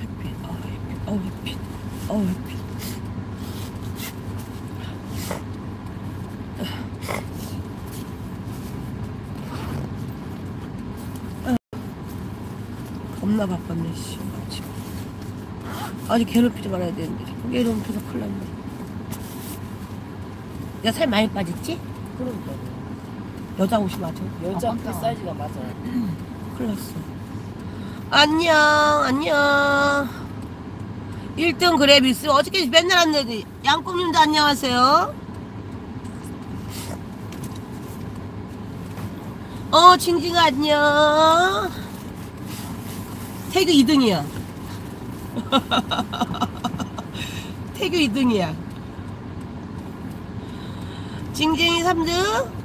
햇빛, 어, 햇빛, 어, 햇빛, 어, 햇빛. 겁나 바빴네, 씨. 지금. 아직 괴롭히지 말아야 되는데. 괴롭혀서 큰일 났네. 내가 살 많이 빠졌지? 그러니까 여자 옷이 맞아. 여자 아, 그. 사이즈가 맞아. 큰일 났어. 안녕, 안녕. 1등 그래, 미스. 어저께 맨날 왔는데, 양꿈님도 안녕하세요. 어, 징징아, 안녕. 태규 2등이야. 태규 2등이야. 징징이 3등.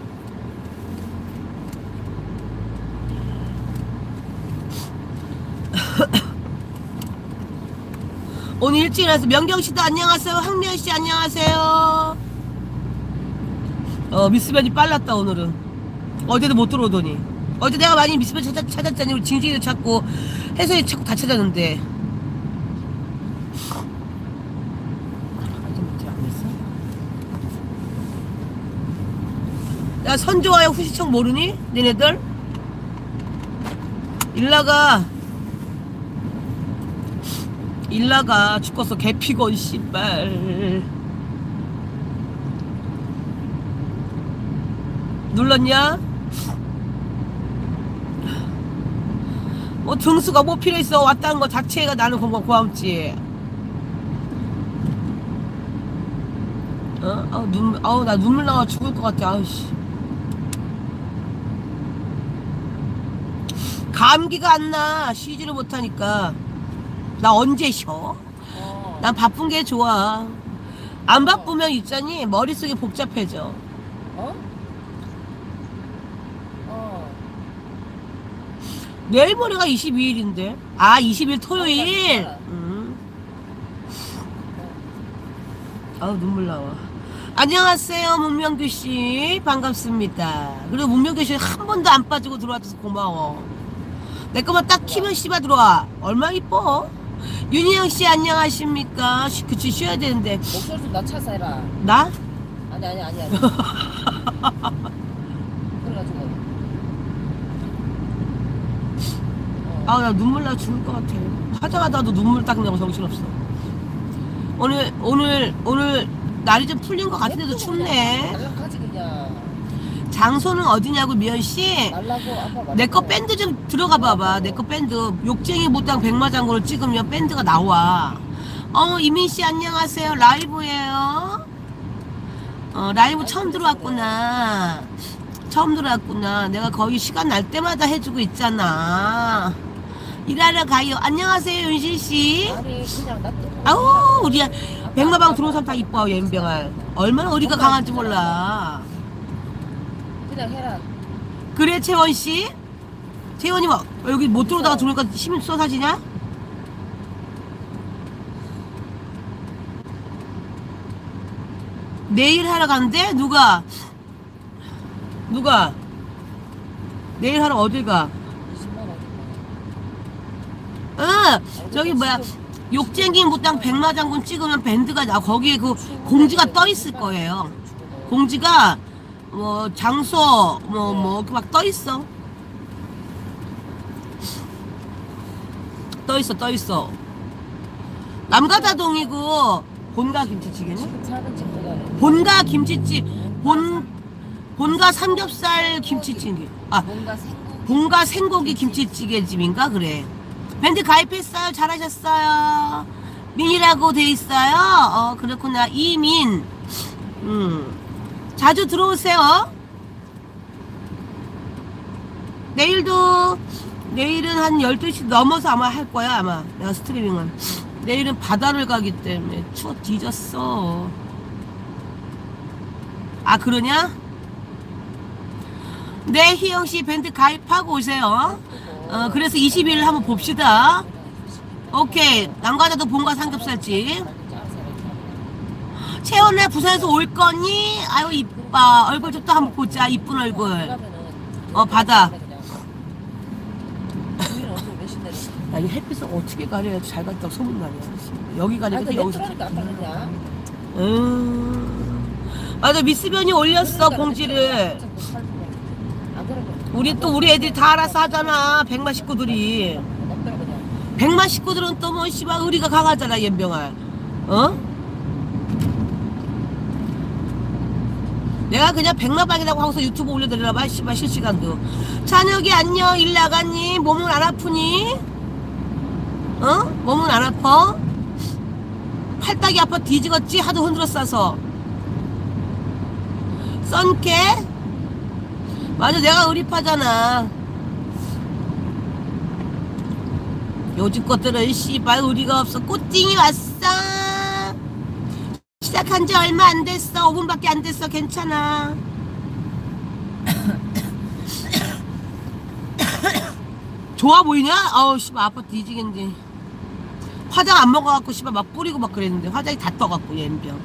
오늘 일찍 일어나서 명경 씨도 안녕하세요. 황미연 씨 안녕하세요. 어 미스변이 빨랐다 오늘은. 어제도 못 들어오더니. 어제 내가 많이 미스변 찾았, 찾았잖니. 우리 징징이도 찾고 혜선이 찾고 다 찾았는데. 야 선조와의 후시청 모르니? 니네들? 일나가 일나가 죽었어. 개피건 씨발. 눌렀냐? 뭐 등수가 뭐 필요했어. 왔다는 거 자체가 나는 건강 고맙지. 어? 아우 눈 아우 나 눈물 나와 죽을 것 같아. 아우씨. 감기가 안 나. 쉬지를 못하니까 나 언제 쉬어? 어. 난 바쁜 게 좋아. 안 바쁘면 있잖니 머릿속이 복잡해져. 어? 어. 내일 모레가 22일인데. 아, 20일 토요일. 아, 음. 아우 눈물 나와. 안녕하세요, 문명규 씨. 반갑습니다. 그리고 문명규 씨 한 번도 안 빠지고 들어와줘서 고마워. 내 거만 딱 키면 씨바 들어와. 얼마 이뻐? 윤희영 씨 안녕하십니까? 쉬- 그치 쉬어야 되는데 목소리 좀 낮춰서 해라. 나? 아니 아니 아니 아니. 그래가지고. 어. 아 나 눈물 나 죽을 것 같아 하자마자도 눈물 딱 나고 정신없어 오늘 오늘 오늘 날이 좀 풀린 것 같은데도 춥네 날락하지 그냥. 장소는 어디냐고 미연씨? 날라고 아까 내거 밴드 좀 들어가 봐봐. 내 거 밴드. 욕쟁이 못당 백마장구를 찍으면 밴드가 나와. 어 이민 씨 안녕하세요. 라이브예요. 어 라이브 처음 들어왔구나. 처음 들어왔구나. 내가 거의 시간 날 때마다 해주고 있잖아. 일하러 가요. 안녕하세요 윤실씨. 그냥 나. 아우 우리 백마방 들어온 사람 다 이뻐 연병아. 얼마나 어리가 강한지 몰라 그냥 해라. 그래 채원 씨? 채원이 뭐 여기 못 들어오다가 들어오니까 힘이 쏟아지냐? 내일 하러 간대? 누가? 누가? 내일 하러 어딜 가? 20만 원. 응 저기 뭐야 욕쟁이 무당 백마장군 찍으면 밴드가 나 거기에 그 공지가 떠 있을 거예요 공지가 뭐 장소 뭐 뭐 막 떠 있어. 떠 있어 떠 있어. 남가다동이고 본가. 지금 집보다는. 본가 김치찌 본 본가 삼겹살 김치찌개. 아 뭔가. 본가 생고기 김치찌개 집인가 그래. 밴드 가입했어요. 잘하셨어요. 민이라고 돼 있어요. 어 그렇구나. 이민. 음. 자주 들어오세요. 내일도 내일은 한 12시 넘어서 아마 할 거야 아마. 내가 스트리밍은 내일은 바다를 가기 때문에 추워 뒤졌어. 아 그러냐? 네 희영씨 밴드 가입하고 오세요. 어 그래서 20일 한번 봅시다. 오케이. 남과자도 본가 삼겹살집 채원아 부산에서 올 거니? 아유 이뻐 얼굴 좀 또 한번 보자 이쁜 얼굴 어, 내려? 야, 이 햇빛을 어떻게 가려야지 잘 갔다고 소문나냐. 여기 아, 또 여기서. 가느냐? 음. 맞아, 미스변이 올렸어, 공지를. 안 그러면 우리 또 우리 애들이 다 알아서 하잖아. 백마 식구들이. 백마 식구들은 또 뭐, 씨발, 의리가 강하잖아, 연병아. 어? 내가 그냥 백마방이라고 하고서 유튜브 올려드리나봐, 씨발, 실시간도. 찬혁이 안녕, 일 나갔니? 몸은 안 아프니? 어? 몸은 안 아파? 팔딱이 아파 뒤지겠지? 하도 흔들어 싸서. 썬게? 맞아, 내가 의리파잖아. 요즘 것들은 씨발 우리가 없어 꽃띵이 왔어 시작한 지 얼마 안 됐어. 5분밖에 안 됐어. 괜찮아. 좋아 보이냐? 아우 씨발 아파 뒤지겠네. 화장 안 먹어갖고 씨발 막 뿌리고 막 그랬는데 화장이 다 떠갖고 옌병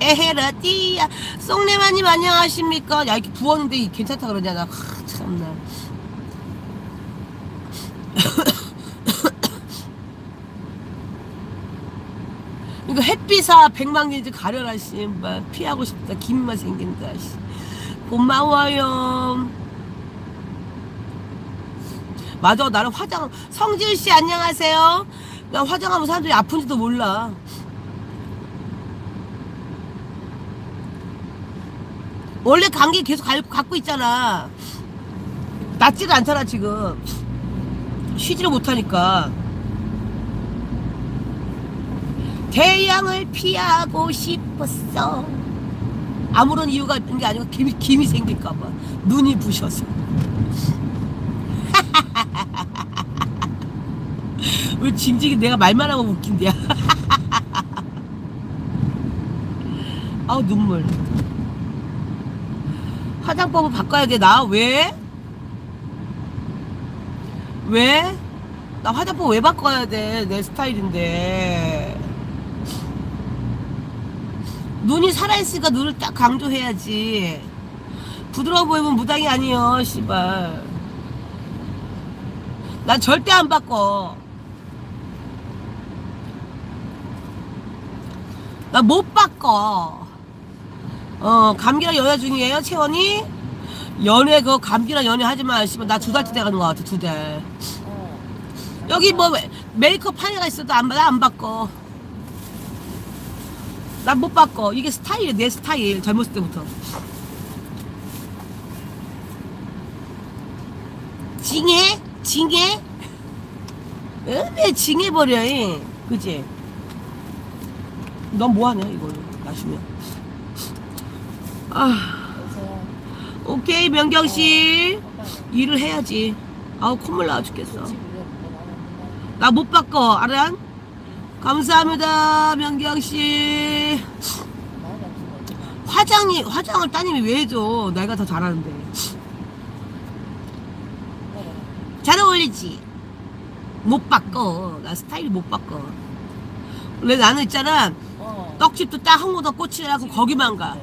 에헤라띠야. 쏙내마님 안녕하십니까? 야 이렇게 부었는데 괜찮다 그러냐? 나 하, 참나 이거 햇빛아 백망개지 가려라 씨발 피하고 싶다. 김만 생긴다 씨. 고마워요. 맞아 나는 화장 성질 씨 안녕하세요. 나 화장하면 사람들이 아픈지도 몰라. 원래 감기 계속 갈- 갖고 있잖아. 낫지를 않잖아 지금. 쉬지를 못하니까 태양을 피하고 싶었어. 아무런 이유가 있는 게 아니고 김이, 김이 생길까봐 눈이 부셔서. 왜 징징이 내가 말만 하면 웃긴대야. 아우 눈물. 화장법을 바꿔야 돼. 나 왜? 왜? 나 화장법 왜 바꿔야 돼? 내 스타일인데. 눈이 살아있으니까 눈을 딱 강조해야지. 부드러워 보이면 무당이 아니여, 씨발. 난 절대 안 바꿔. 나 못 바꿔. 어, 감기랑 연애 중이에요, 채원이? 연애, 그, 감기랑 연애 하지 마, 씨발. 나 두 달째 돼가는 것 같아, 두 달. 어. 여기 뭐 메이크업 판이가 있어도 안, 나안 바꿔. 난 못 바꿔. 이게 스타일이야, 내 스타일. 젊었을 때부터. 징해? 징해? 응? 왜 징해버려, 이? 그지? 넌 뭐하냐, 이걸로. 마시면. 아, 오케이, 명경씨. 일을 해야지. 아우, 콧물 나와 죽겠어. 나 못 바꿔 알아? 감사합니다 명경씨 화장이 화장을 따님이 왜 해줘 내가 더 잘하는데 잘 어울리지 못 바꿔 나 스타일 못 바꿔 원래 나는 있잖아 어. 떡집도 딱 한 곳도 꽂히라고 거기만 가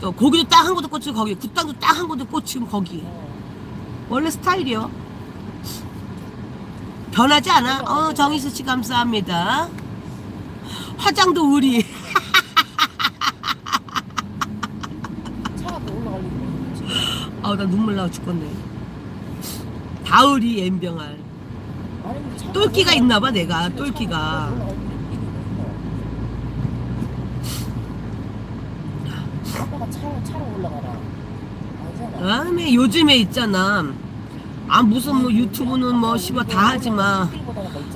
또 고기도 딱 한 곳도 꽂히고 거기 굿당도 딱 한 곳도 꽂히고 거기 어. 원래 스타일이요. 변하지 않아? 어, 정희수 씨 감사합니다. 화장도 의리. 차가 또 올라가려고 지금. 아우, 나 눈물 나와 죽겠네. 다 의리, 엠병알. 똘끼가 있나봐, 내가. 똘끼가. 아빠가 차로 차로 올라가라. 다음에 요즘에 있잖아. 아, 무슨 뭐 유튜브는 뭐, 씨발 다 하지 마.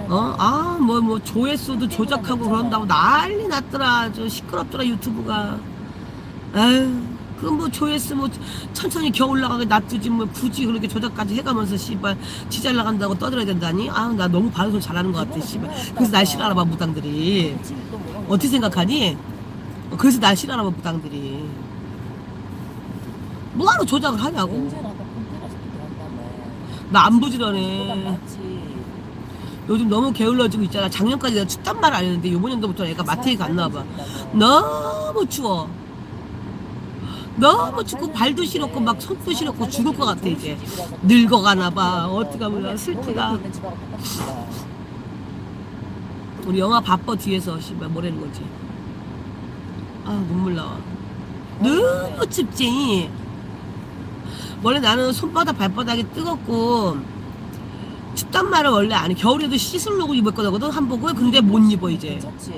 어? 아, 뭐, 뭐, 조회수도 조작하고 그런다고 난리 났더라. 아주 시끄럽더라, 유튜브가. 아유, 그뭐 조회수 뭐 천천히 겨 올라가게 놔두지 뭐 굳이 그렇게 조작까지 해가면서 씨발 지잘 나간다고 떠들어야 된다니? 아, 나 너무 반응 잘하는 것 같아, 씨발. 그래서 날 싫어하나 봐, 무당들이. 어떻게 생각하니? 어, 그래서 날 싫어하나 봐, 무당들이. 뭐하러 조작을 하냐고? 나안 부지런해. 낫지. 요즘 너무 게을러지고 있잖아. 작년까지 내가 춥단 말안 했는데 요번 연도부터 애가 마트에 갔나 봐. 너무 추워. 너무 춥고 발도 시렵고 막 손도 시렵고 죽을 것 같아 이제 늙어가나 봐 어떡하면 슬프다 우리 영화 바빠 뒤에서 씨발 뭐라는 거지 아 눈물 나와 너무 춥지 원래 나는 손바닥 발바닥이 뜨겁고 춥단 말을 원래 안 해. 겨울에도 씻으려고 입을 거거든 한복을 근데 못 입어 이제 괜찮지?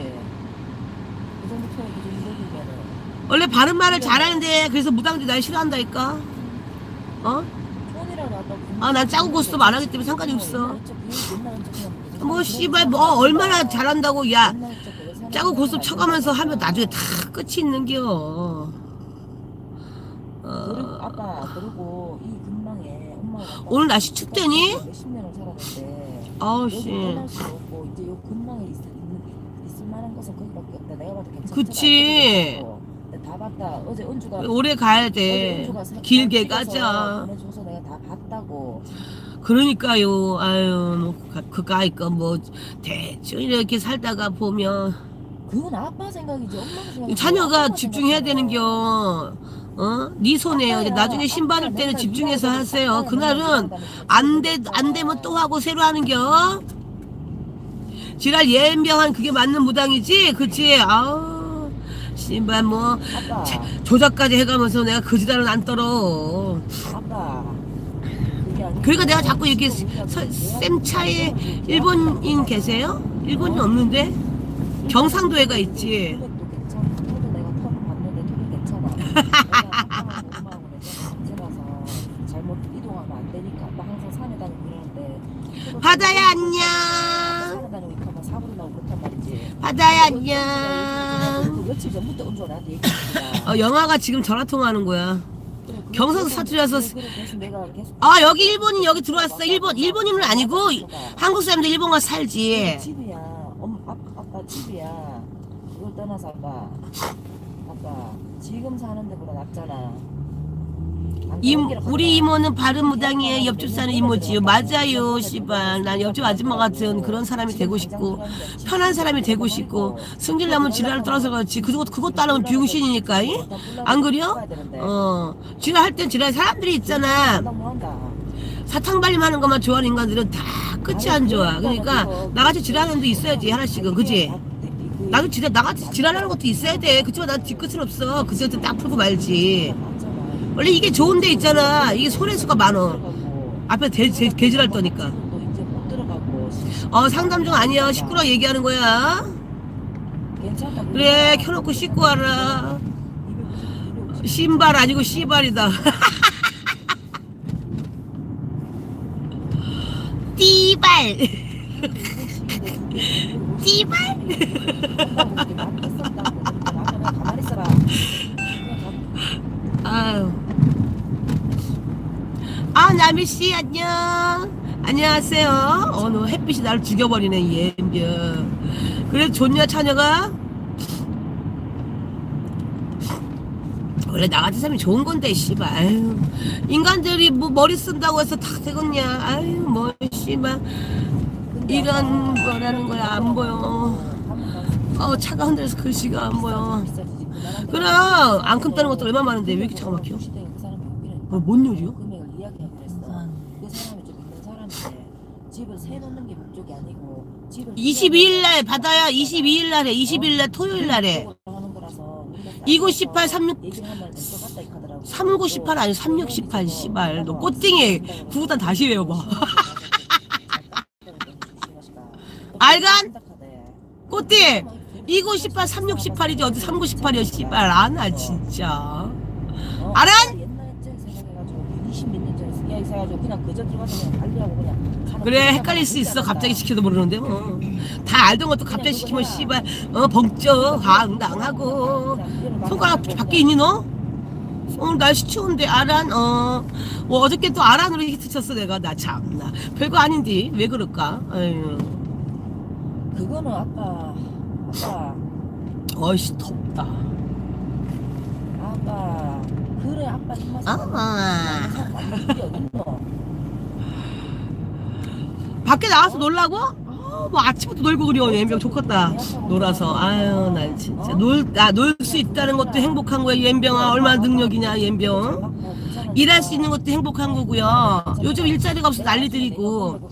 그 정도 표현 그 정도 입으면은 원래 바른 말을 잘하는데 그래서 무당들이 날 싫어한다니까 어? 톤이라도 아까 아, 난 짜고 고스톱 안 하기 때문에 상관이 없어. 뭐 씨발 뭐 얼마나 잘한다고 야 짜고 고스톱 쳐가면서 하면 나중에 다 끝이 있는겨 아빠 그리고 이 근방에 엄마가 아빠가 오늘 날씨 춥대니? 몇십 년을 살았는데 아우 여기 씨 떠날 수도 없고 이제 요 근방에 있을, 있는, 있을 만한 것은 거기밖에 없다. 내가 봐도 괜찮다. 그치. 다 봤다. 어제 은주가 오래 가야 어제 돼 은주가 사진 길게 찍어서 가자. 보내줘서 내가 다 봤다고. 그러니까요. 아유 뭐 그까이 거뭐 대충 이렇게 살다가 보면 그건 아빠 생각이지. 엄마 생각이지 자녀가 집중해야 되는겨 어? 네 손에요 이제 나중에 신 받을 때는 집중해서 하세요 그날은 안 돼, 안 되면 또 하고 새로 하는겨? 지랄 예명한 그게 맞는 무당이지? 그치? 아우, 씨발, 뭐, 아빠 조작까지 해가면서 내가 그 지랄은 안 떨어. 그러니까 내가 자꾸 이렇게 우리가 서- 내가 쌤 차에 봤을 때 일본인 계세요? 일본인 없는데? 경상도에가 있지. 바다야, 안녕. 바다야, 안녕. 며칠 전부터. 어, 영화가 지금 전화 통화하는 거야. 경상도 사투리라서 아, 여기 일본인 여기 들어왔어. 일본, 일본인은 아니고, 한국 사람들 일본 가서 살지. 집이야. 엄, 아, 아빠 집이야. 그걸 떠나서 아빠, 아빠 지금 사는 데보다 낫잖아. 안 임, 우리. 이모는 바른 무당이에요. 옆집 사는 이모지요. 맞아요, 씨발. 난 옆집 아줌마 같은 그런 사람이 되고 싶고, 편한 사람이 되고 싶고, 승질나면 지랄을 떨어서 그렇지. 그것, 그것 따르면 병신이니까, 이? 안 그려? 어, 지랄할 땐 지랄 사람들이 있잖아. 사탕 발림 하는 것만 좋아하는 인간들은 다 끝이 안 좋아. 그러니까, 나같이 지랄하는 애도 있어야지, 하나씩은. 그지? 나도 지랄, 나같이 지랄하는 것도 있어야 돼. 그치만 난 뒤끝은 없어. 그때부터 딱 풀고 말지. 원래 이게 좋은 데 있잖아. 이게 손해수가 많어. 앞에 대, 대, 떠니까. 못 들어가고 어, 상담 중 아니야. 시끄러 얘기하는 거야. 괜찮다. 그래, 켜놓고 씻고 와라. 신발 아니고 씨발이다. 띠발. 띠발. 가만히 있어라. 아유. 아, 나미 씨, 안녕. 안녕하세요. 어, 너 햇빛이 나를 죽여버리네, 얘인겨. 그래, 좋냐, 처녀가? 원래 나 같은 사람이 좋은 건데, 씨발. 인간들이 뭐 머리 쓴다고 해서 다 되겠냐. 아유, 뭐, 씨발. 이런 거라는 거야, 안 보여. 어, 차가 흔들려서 글씨가 안 보여. 그래, 앙큼 따는 것도 얼마 많은데, 왜 이렇게 차가 막혀? 어, 뭔 요리요? 금액을 이야기하고 그랬어. 그 사람이 좀 있는 사람인데 집을 세 놓는 게 목적이 아니고 집을 22일 날 받아야 22일 날에 20일 날 토요일 날에. 하는 거라서 우리가 2918 36 얘기를 하면 될것 같다 이 카더라고. 3918 아니 3618 씨발. 너 꽃띵에 구구단 다시 외워봐. 알간? 꽃띵 2918 3618이지 어디 3918이야 씨발. 아나 진짜. 생각해가지고 20몇 년 전에 그냥 그저 들어가서 그냥 달리하고 그냥 그래. 헷갈릴 수 있어. 갑자기 시켜도 모르는데 뭐. 다 알던 것도 갑자기 시키면 씨발 어 벙쩍 황당하고. 손가락 밖에 있니 너? 오늘 날씨 추운데 아란 어. 뭐 어저께 또 아란으로 히트 쳤어 내가. 나 참나. 별거 아닌데. 왜 그럴까? 아유. 그거는 아까 아까 어이씨 덥다. 아빠 그래 아빠 입맛 아. 어딨노 밖에 나가서 놀라고? 아우 뭐 아침부터 놀고 그려 옌병 좋겠다. 놀아서. 아유 난 진짜. 놀아놀 수 있다는 것도 행복한 거야 옌병아. 얼마나 능력이냐 옌병 일할 수 있는 것도 행복한 거고요. 요즘 일자리가 없어 난리들이고.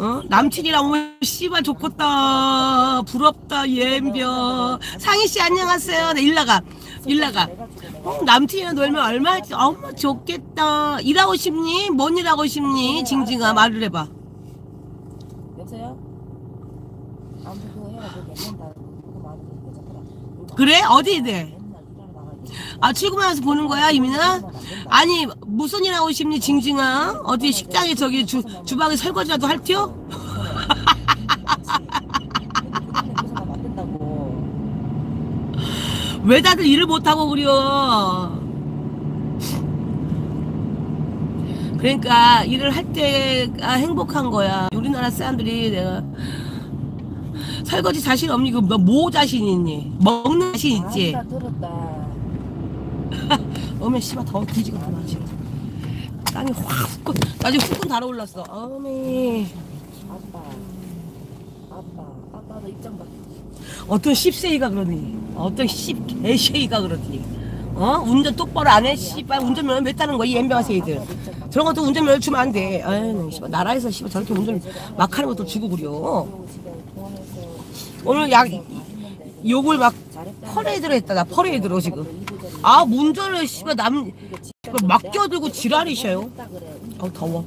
어? 남친이랑 오면 씨발 좋겠다. 부럽다 옌병 상희씨 안녕하세요. 네 일나가. 일나가. 어, 남친이랑 놀면 얼마나 어머 좋겠다. 일하고 싶니? 뭔 일하고 싶니? 징징아 말을 해봐 여보세요? 아무튼 그거 해라 그거 괜찮다 그거 말이 괜찮더라 그래? 어디 돼? 아 출근하면서 보는 거야 이민아? 아니 무슨 일 하고 싶니 징징아? 어디 식당에 저기 주, 주방에 설거지라도 할 티요? 왜 다들 일을 못하고 그려 그러니까 일을 할 때가 행복한 거야 우리나라 사람들이 내가 설거지 자신 없니? 그 뭐 자신 있니? 먹는 자신 있지? 아, 들었다. 어메 씨발 더 뒤지겠구나 지금. 땅이 확 후끈 나 지금 후끈 달아올랐어. 어메. 아빠. 아빠. 아빠도 입장 봐. 어떤 씹새이가 그러니? 어떤 씹개쉐이가 그러니? 어? 운전 똑바로 안 해? 씨발 운전면허 몇 타는 거야 이 엠병아 새이들. 저런 것도 운전면허 주면 안 돼. 아유 씨발 나라에서 씨발 저렇게 운전 막 하는 것도 주고 그려 그리고 집에 공항에서 오늘 약 욕을 막 잘했다 퍼레이드로 했다. 나 퍼레이드로 지금. 아 운전을 씨발 남 씨발 막 끼어들고 지랄이셔요? 어 더워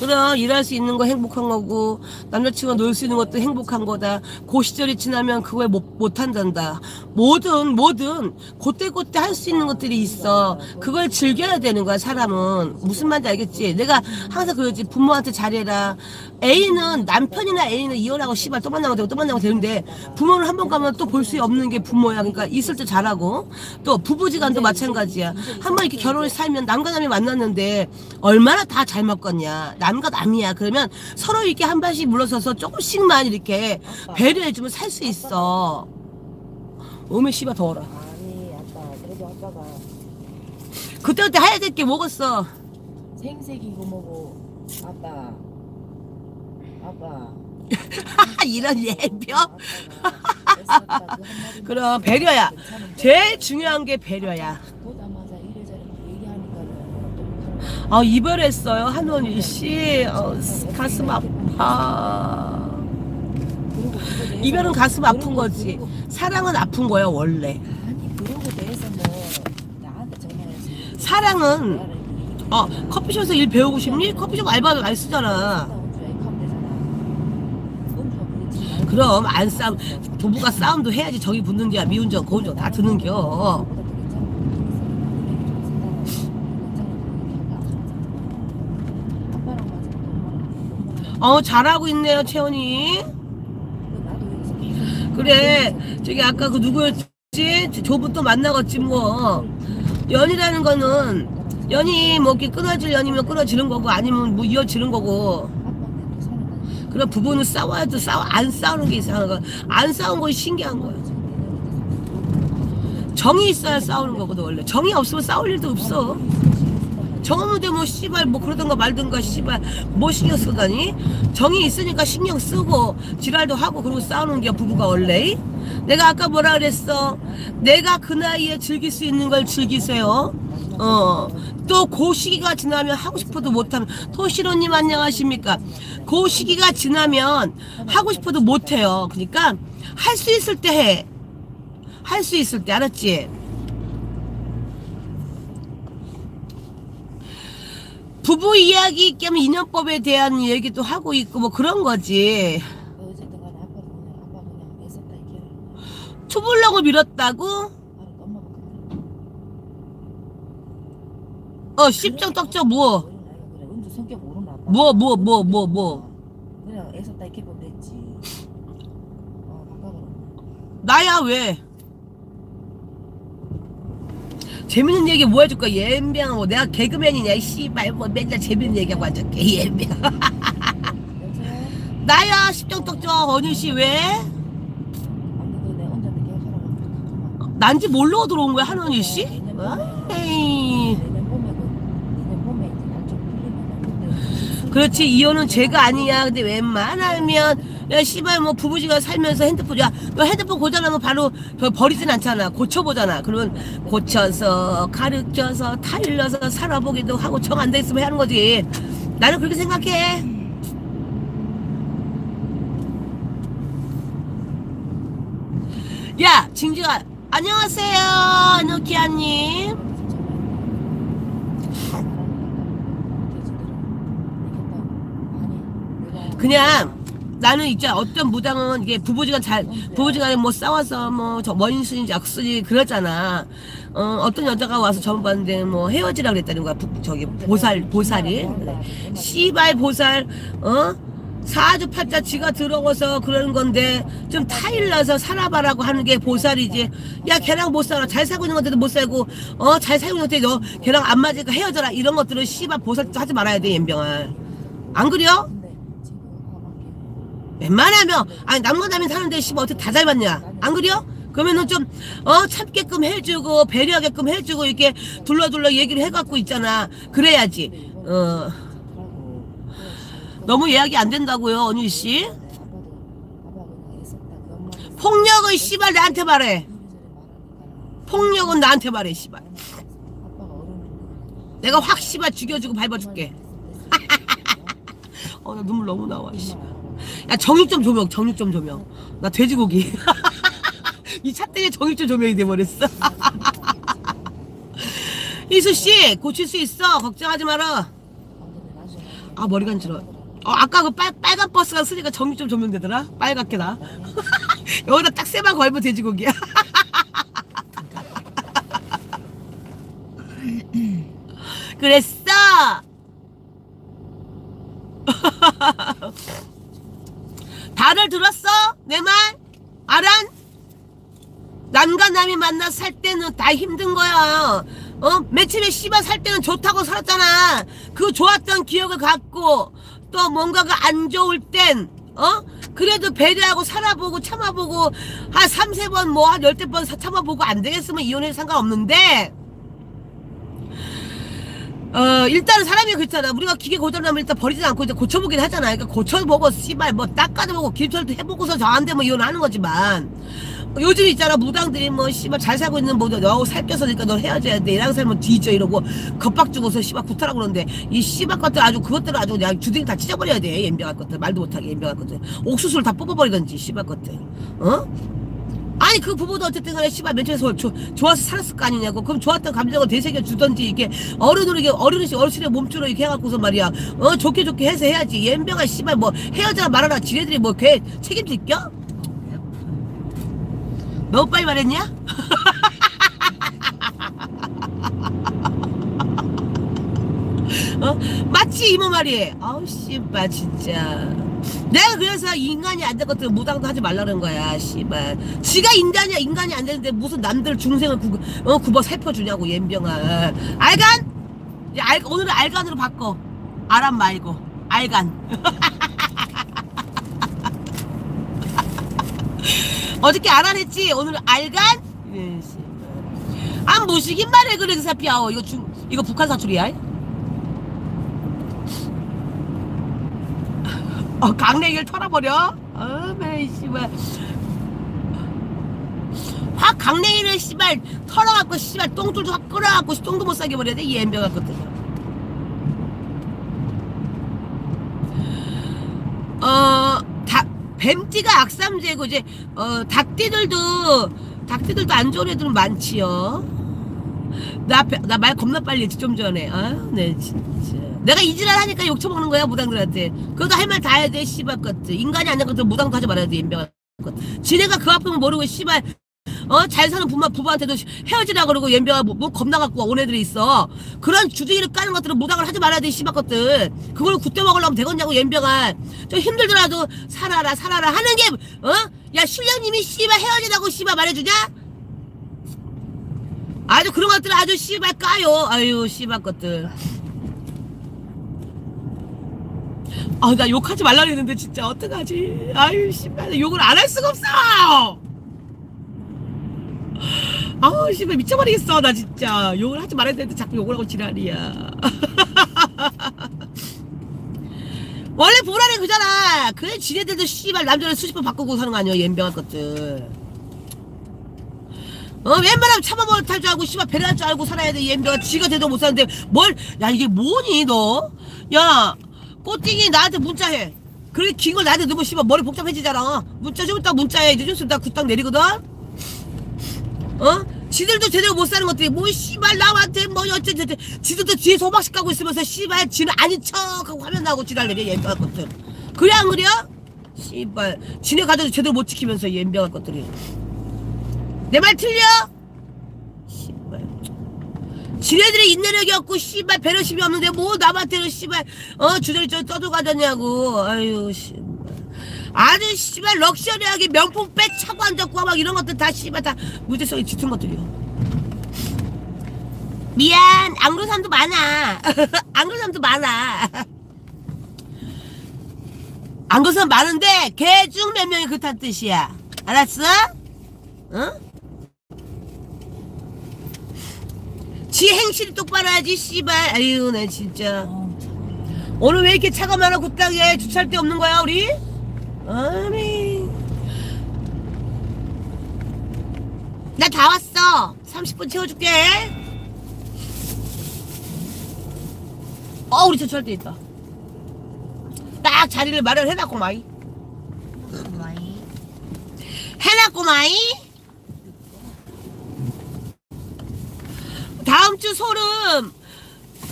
그럼 일할 수 있는 거 행복한 거고 남자친구가 놀 수 있는 것도 행복한 거다. 그 시절이 지나면 그거에 못, 못 한단다. 뭐든 뭐든 그때그때 할 수 있는 것들이 있어. 그걸 즐겨야 되는 거야 사람은. 무슨 말인지 알겠지? 내가 항상 그러지. 부모한테 잘해라. 애인은 남편이나 애인은 이혼하고 씨발 또 만나고 되고 또 만나고 되는데 부모를 한 번 가면 또 볼 수 없는 게 부모야. 그러니까 있을 때 잘하고 또 부부지간도 마찬가지야. 한 번 이렇게 결혼을 살면 남과 남이 만났는데 얼마나 다잘 먹겠냐. 남과 남이야. 그러면 서로 이렇게 한 발씩 물러서서 조금씩만 이렇게 배려해주면 살 수 있어. 오메 씨발 더워라. 아니 아빠 그래도 아빠가 그때그때 해야 될게 뭐겠어. 생색이고 뭐고. 아빠. 아빠. 이런 예병? 아빠가 그럼 배려야. 제일 중요한 게 배려야 아 이별했어요 한원희 씨. 어, 가슴 아파. 이별은 뭐- 가슴 아픈 거지. 사랑은 아픈 거야 원래. 뭐 사랑은 어 커피숍에서 일 배우고 싶니? 커피숍 알바 많이 쓰잖아. 그럼 안 싸움 부부가 싸움도 해야지 정이 붙는지야. 미운정 고운정 다 드는겨 어 잘하고 있네요 채원이. 그래. 저기 아까 그 누구였지? 조부 또 만나겠지 뭐. 연이라는 거는 연이 뭐 이렇게 끊어질 연이면 끊어지는 거고 아니면 뭐 이어지는 거고. 그럼 부부는 싸워야도 싸워 안 싸우는 게 이상한 거야 안 싸운 것이 신기한 거야 정이 있어야 싸우는 거거든 원래. 정이 없으면 싸울 일도 없어 정 없는데 뭐 씨발 뭐 그러던가 말든가 씨발 뭐 신경 쓰다니? 정이 있으니까 신경 쓰고 지랄도 하고 그러고 싸우는 게 부부가 원래? 내가 아까 뭐라 그랬어? 내가 그 나이에 즐길 수 있는 걸 즐기세요. 어또 그 시기가 지나면 하고 싶어도 못하면 토시로님 안녕하십니까? 그 시기가 지나면 하고 싶어도 못해요. 그러니까 할 수 있을 때 해. 할 수 있을 때 알았지? 부부 이야기 겸 인연법에 대한 얘기도 하고 있고 뭐 그런 거지. 투블럭을 밀었다고? 그냥 어, 십정 떡정 뭐? 뭐, 뭐, 뭐, 뭐, 뭐. 그냥 보면 됐지 어 바꿔버려 나야 왜? 재밌는 얘기 뭐 해줄까? 옌병 뭐 내가 개그맨이냐 씨발 뭐 맨날 재밌는 얘기하고 앉았게 옌병 나야 십정떡정 언니씨 왜? 난지 뭘로 들어온 거야 한원희 씨? 그렇지 이혼은 죄가 아니야 근데 웬만하면 야 씨발 뭐 부부지가 살면서 핸드폰 야 너 핸드폰 고장나면 바로 버- 버리진 않잖아. 고쳐보잖아. 그러면 고쳐서 가르쳐서 타일러서 살아보기도 하고 정 안 돼 있으면 하는 거지. 나는 그렇게 생각해. 야 징징아 안녕하세요 노키아님. 그냥 나는 있잖아 어떤 무당은 이게 부부지간 잘 부부지간에 뭐 싸워서 뭐 저 원순인지 악순이 그러잖아. 어 어떤 여자가 와서 전화 봤는데 뭐 헤어지라 그랬다는 거야. 부, 저기 보살 보살이. 씨발 보살 어? 사주 팔자 지가 들어와서 그러는 건데 좀 타일러서 살아봐라고 하는 게 보살이지. 야 걔랑 못 살아. 잘 살고 있는 건데도 못 살고 어? 잘 살고 있는 건데 너 걔랑 안 맞으니까 헤어져라. 이런 것들은 씨발 보살 하지 말아야 돼 연병아. 안 그려? 웬만하면 아니 남과 남이 사는데 씨발 어떻게 다잘 맞냐? 안 그려? 그러면은 좀 어 참게끔 해주고 배려하게끔 해주고 이렇게 둘러둘러 얘기를 해갖고 있잖아. 그래야지. 어. 너무 예약이 안 된다고요 언니 씨? 폭력은 씨발 나한테 말해. 폭력은 나한테 말해 씨발. 내가 확 씨발 죽여주고 밟아줄게. 어나 눈물 너무 나와 씨. 야 정육 좀 조명 정육 좀 조명. 나 돼지고기. 이 차 때문에 정육 좀 조명이 돼버렸어. 이수씨 고칠 수 있어. 걱정하지 마라. 아 머리 간지러 어 아까 그 빨, 빨간 버스가 쓰니까 정육 좀 조명 되더라? 빨갛게 나 여기다 딱 세방 걸면 돼지고기야. 그랬어 다들 들었어? 내 말? 알안? 남과 남이 만나 살 때는 다 힘든 거야. 어? 맨 처음에 씨발 살 때는 좋다고 살았잖아. 그 좋았던 기억을 갖고 또 뭔가가 안 좋을 땐 어? 그래도 배려하고 살아보고 참아보고 한 3, 세번 뭐 한 열대 번 참아보고 안 되겠으면 이혼해도 상관없는데 어 일단은 사람이 그렇잖아. 우리가 기계 고장나면 일단 버리지 않고 이제 고쳐보긴 하잖아. 그러니까 고쳐보고 씨발. 뭐 닦아도 보고 길털도 해보고서 저한테 뭐 이혼하는 거지만. 요즘 있잖아. 무당들이 뭐 씨발 잘 살고 있는 뭐너 살 껴서니까 너 헤어져야 돼. 이랑 살면 뒤져 이러고 겁박 주고서 씨발 구타라고 그러는데 이 씨발 것들 아주 그것들을 아주 그냥 주둥이 다 찢어버려야 돼. 옌병할 것들. 말도 못하게 옌병할 것들. 옥수수를 다 뽑아버리던지 씨발 것들. 어? 아니 그 부부도 어쨌든 간에 씨발 맨 처음에 조, 좋아서 살았을 거 아니냐고 그럼 좋았던 감정을 되새겨 주던지 이렇게 어른으로 이게 어른이 어르신의 몸주로 이렇게 해갖고서 말이야 어 좋게 좋게 해서 해야지 옌병아 씨발 뭐 헤어져라 말아라 지네들이 뭐 걔 책임질겨? 너무 빨리 말했냐? 어? 맞지 이모 말이 아우 씨발 진짜 내가 그래서 인간이 안된 것들 무당도 하지 말라는 거야 씨발 지가 인간이야 인간이 안 되는데 무슨 남들 중생을 구, 어, 굽어 살펴주냐고 옌병아 알간? 알, 오늘은 알간으로 바꿔 아람 말고 알간 어저께 알아냈지 오늘 알간? 예, 씨발. 아 무식인 말해 그래 그 사피야 이거 중 이거 북한 사투리야? 어 강냉이를 털어버려? 어메 씨발. 확 강냉이를 씨발 털어갖고 씨발 똥줄도 확 끌어갖고 똥도 못 싸게 버려야 돼 이 엠병 같거든 어닭 뱀띠가 악삼제고 이제 어 닭띠들도 닭띠들도 안 좋은 애들은 많지요 나나말 겁나 빨리 했지 좀 전에. 아네 진짜 내가 이지랄 하니까 욕 처먹는 거야 무당들한테. 그래도 할 말 다 해야 돼 씨발 것들 인간이 아닌 것들 무당도 하지 말아야 돼 인병 것. 지네가 그 아픔을 모르고 씨발. 어? 잘 사는 부모 부부한테도 헤어지라 그러고 연병아 뭐, 뭐 겁나 갖고 온 애들이 있어. 그런 주둥이를 까는 것들은 무당을 하지 말아야 돼 씨발 것들. 그걸 굳대 먹으려면 되겠냐고 연병아. 좀 힘들더라도 살아라 살아라 하는 게 어? 야 신령님이 씨발 헤어지라고 씨발 말해주냐? 아주 그런 것들 아주 씨발 까요. 아유 씨발 것들. 아 나 욕하지 말라 그랬는데 진짜 어떡하지? 아유 씨발 욕을 안 할 수가 없어! 아우 씨발 미쳐버리겠어 나 진짜. 욕을 하지 말아야 되는데 자꾸 욕을 하고 지랄이야. 원래 불안해 그잖아. 그래 지네들도 씨발 남자를 수십 번 바꾸고 사는 거 아니야 옌병할 것들 어 웬만하면 참아먹을 탈 줄 알고 씨발 배려할 줄 알고 살아야 돼 옌병아 지가 돼도 못 사는데 뭘? 야 이게 뭐니 너야 꼬띵이 나한테 문자해. 그래 긴 걸 나한테 넣으면 씨발 머리 복잡해지잖아. 문자 좀 이따 문자해. 이제 좀나 굿딱 내리거든? 어? 지들도 제대로 못 사는 것들이 뭐 씨발 남한테 뭐 어쩌저쩌 지들도 뒤에 소박씩 가고 있으면서 씨발 지는 아닌 척 하고 화면 나고 지랄내려 옌병할 것들. 그래 안 그래? 씨발. 지네 가족도 제대로 못 지키면서 옌병할 것들이 내 말 틀려? 씨발. 지네들이 인내력이 없고 씨발 배려심이 없는데 뭐 남한테는 씨발 어 주저리 저 떠들어가자냐고. 아유 씨발. 아주 씨발 럭셔리하게 명품 백 차고 앉았고 막 이런 것들 다 씨발 다 무대성이 짙은 것들이요. 미안 안 그런 사람도 많아. 안 그런 사람도 많아. 안 그런 사람 많은데 개중몇 명이 그렇다는 뜻이야. 알았어? 응? 지 행실이 똑바로 하지 씨발. 아유 나 진짜. 오늘 왜 이렇게 차가 많아 굿당에? 주차할 데 없는 거야 우리? 아니. 나 다 왔어. 30분 채워줄게. 어 우리 주차할 데 있다. 딱 자리를 마련해놨고 마이. 해놨고 마이 다음 주 소름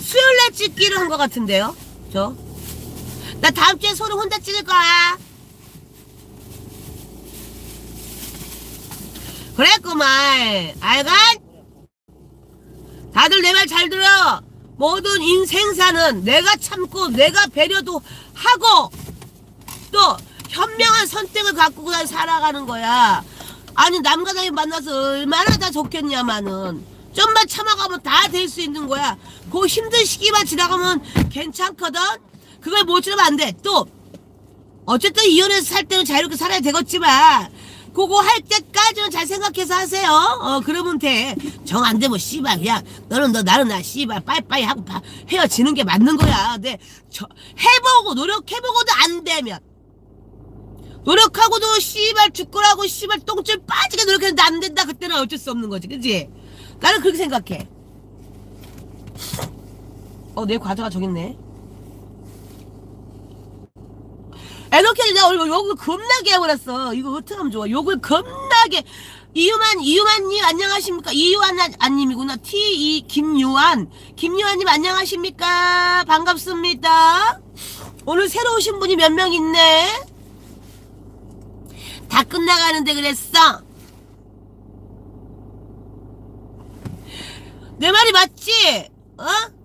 수요일 날 찍기로 한 것 같은데요? 저? 나 다음 주에 소름 혼자 찍을 거야. 그랬구만. 알간? 다들 내 말 잘 들어. 모든 인생사는 내가 참고 내가 배려도 하고 또 현명한 선택을 갖고 살아가는 거야. 아니 남과 남이 만나서 얼마나 다 좋겠냐마는 좀만 참아가면 다 될 수 있는 거야. 그 힘든 시기만 지나가면 괜찮거든. 그걸 못 지나면 안 돼. 또 어쨌든 이혼해서 살 때는 자유롭게 살아야 되겠지만 그거 할 때까지는 잘 생각해서 하세요. 어 그러면 돼. 정 안 되면 씨발 그냥 너는 너 나는 나 씨발 빠이빠이 하고 바- 헤어지는 게 맞는 거야. 근데 저 해보고 노력해보고도 안 되면 노력하고도 씨발 죽거라고 씨발 똥줄 빠지게 노력했는데 안 된다 그때는 어쩔 수 없는 거지 그지 나는 그렇게 생각해. 어 내 과자가 저기 있네. 에너케이 내가 오늘 욕을 겁나게 해버렸어. 이거 어떻게 하면 좋아. 욕을 겁나게. 이유만 이유만님 안녕하십니까? 이유한 안님이구나. T2 김유한. 김유한님 안녕하십니까? 반갑습니다. 오늘 새로 오신 분이 몇 명 있네? 다 끝나가는데 그랬어. 내 말이 맞지? 어?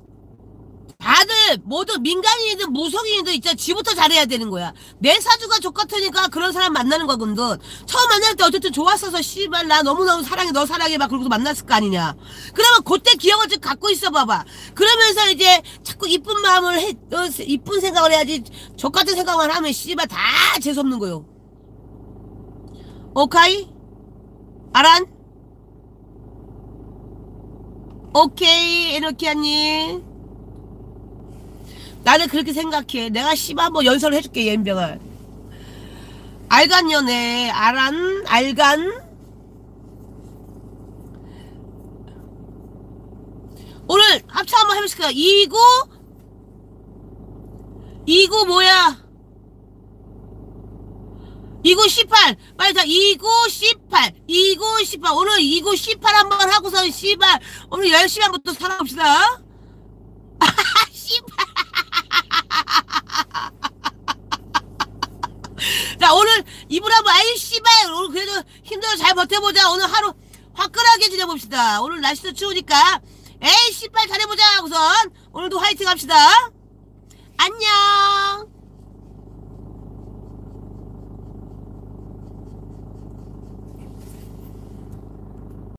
다들 모두 민간인이든 무속인이든 있잖아 지부터 잘해야 되는 거야 내 사주가 족같으니까 그런 사람 만나는 거거든 처음 만날 때 어쨌든 좋았어서 씨발 나 너무너무 사랑해 너 사랑해 막 그러고서 만났을 거 아니냐 그러면 그때 기억을 좀 갖고 있어 봐봐 그러면서 이제 자꾸 이쁜 마음을 해 어, 이쁜 생각을 해야지 족같은 생각만 하면 씨발 다 재수없는 거요 오카이? 아란? 오케이, 에노키아님. 나는 그렇게 생각해. 내가 씨발 한번 연설을 해줄게, 옌병을. 알간 연애, 아란, 알간. 오늘 합차 한번 해보실까요? 29? 29 뭐야? 29 18 빨리 자29 18 29 18 오늘 29 18 한번 하고서 씨발 오늘 열심히 한번 또 살아봅시다. 씨발 자 오늘 이불 한번 아이 씨발. 오늘 그래도 힘들어 잘 버텨보자. 오늘 하루 화끈하게 지내봅시다. 오늘 날씨도 추우니까. 에이 씨발 잘해보자. 우선 오늘도 화이팅 합시다. 안녕